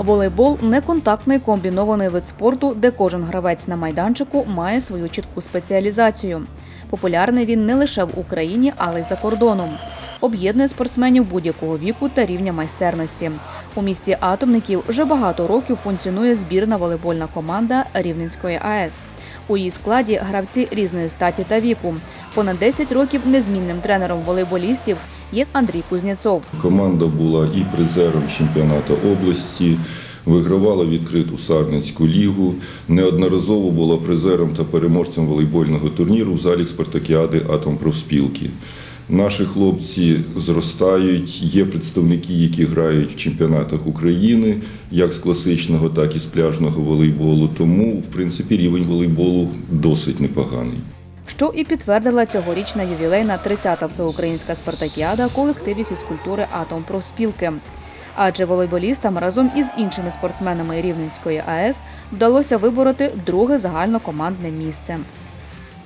Волейбол неконтактний комбінований вид спорту, де кожен гравець на майданчику має свою чітку спеціалізацію. Популярний він не лише в Україні, але й за кордоном. Об'єднує спортсменів будь-якого віку та рівня майстерності. У місті атомників вже багато років функціонує збірна волейбольна команда Рівненської АЕС. У її складі гравці різної статі та віку. Понад 10 років незмінним тренером волейболістів є Андрій Кузнєцов. Команда була і призером чемпіонату області, вигравала відкриту Сарненську лігу, неодноразово була призером та переможцем волейбольного турніру в залі спартакіади Атомпрофспілки. Наші хлопці зростають, є представники, які грають в чемпіонатах України, як з класичного, так і з пляжного волейболу. Тому, в принципі, рівень волейболу досить непоганий. Що і підтвердила цьогорічна ювілейна 30-та всеукраїнська спартакіада колективів фізкультури Атом профспілки. Адже волейболістам разом із іншими спортсменами Рівненської АЕС вдалося вибороти друге загальнокомандне місце.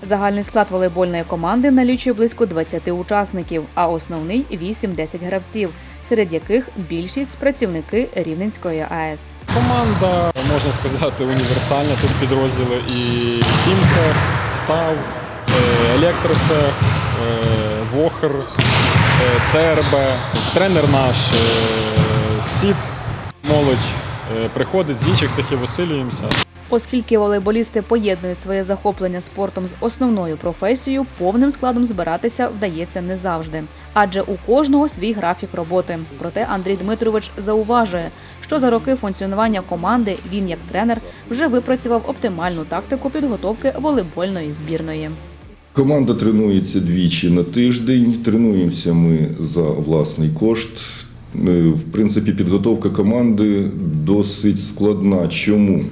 Загальний склад волейбольної команди налічує близько 20 учасників, а основний 8-10 гравців, серед яких більшість працівники Рівненської АЕС. Команда, можна сказати, універсальна. Тут підрозділи і Хімцер, Став, е, Електрицех, е, Вохер, е, ЦРБ, тренер наш, СІД, молодь приходить з інших цехів, усилюємося. Оскільки волейболісти поєднують своє захоплення спортом з основною професією, повним складом збиратися вдається не завжди, адже у кожного свій графік роботи. Проте Андрій Дмитрович зауважує, що за роки функціонування команди він, як тренер, вже випрацював оптимальну тактику підготовки волейбольної збірної. Команда тренується двічі на тиждень. Тренуємося ми за власний кошт. Е, В принципі, підготовка команди досить складна. Чому?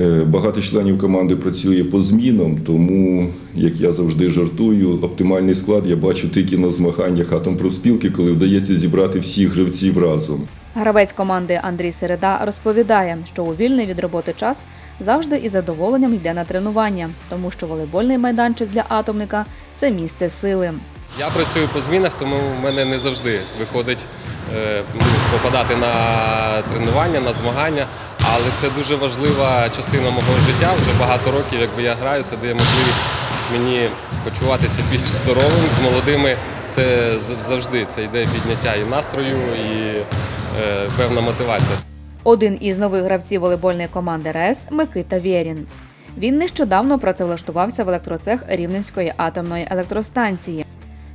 Е, Багато членів команди працює по змінам, тому, як я завжди жартую, оптимальний склад я бачу тільки на змаганнях атомпрофспілки, коли вдається зібрати всіх гравців разом. Гравець команди Андрій Середа розповідає, що у вільний від роботи час завжди із задоволенням йде на тренування, тому що волейбольний майданчик для атомника це місце сили. Я працюю по змінах, тому в мене не завжди виходить е, ну, попадати на тренування, на змагання. Але це дуже важлива частина мого життя. Вже багато років, якби я граю, це дає можливість мені почуватися більш здоровим з молодими. Це завжди це йде підняття і настрою, і певна мотивація. Один із нових гравців волейбольної команди РЕС Микита Вєрін. Він нещодавно працевлаштувався в електроцех Рівненської атомної електростанції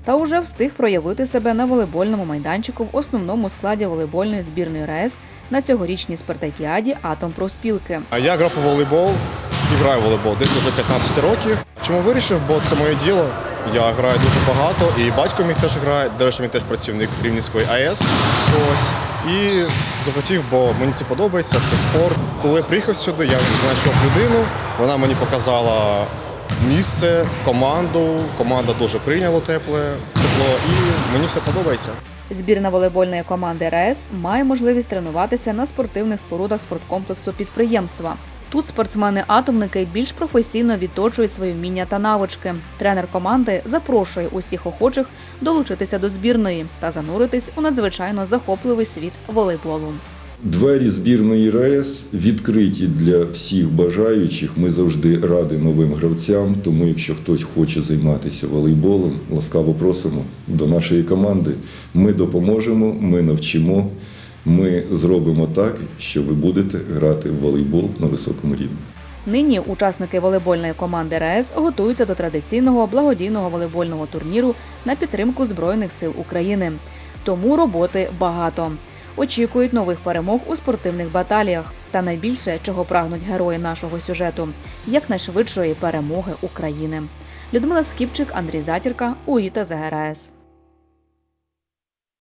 та уже встиг проявити себе на волейбольному майданчику в основному складі волейбольної збірної РЕС на цьогорічній спартакіаді Атом Проспілки. А я грав у волейбол і граю в волейбол десь вже 15 років. Чому вирішив? Бо це моє діло. Я граю дуже багато, і батько мій теж грає. До речі, він теж працівник Рівненської АЕС. Ось. І захотів, бо мені це подобається, це спорт. Коли я приїхав сюди, я знайшов людину, вона мені показала місце, команду. Команда дуже прийняла тепле, тепло, і мені все подобається. Збірна волейбольної команди РЕС має можливість тренуватися на спортивних спорудах спорткомплексу підприємства. Тут спортсмени-атомники більш професійно відточують свої вміння та навички. Тренер команди запрошує усіх охочих долучитися до збірної та зануритись у надзвичайно захопливий світ волейболу. Двері збірної РАЕС відкриті для всіх бажаючих. Ми завжди раді новим гравцям. Тому, якщо хтось хоче займатися волейболом, ласкаво просимо до нашої команди. Ми допоможемо, ми навчимо, ми зробимо так, що ви будете грати в волейбол на високому рівні. Нині учасники волейбольної команди РАЕС готуються до традиційного благодійного волейбольного турніру на підтримку Збройних сил України. Тому роботи багато. Очікують нових перемог у спортивних баталіях. Та найбільше, чого прагнуть герої нашого сюжету, якнайшвидшої перемоги України. Людмила Скіпчик, Андрій Затірка, УІТА ЗГРАЕС.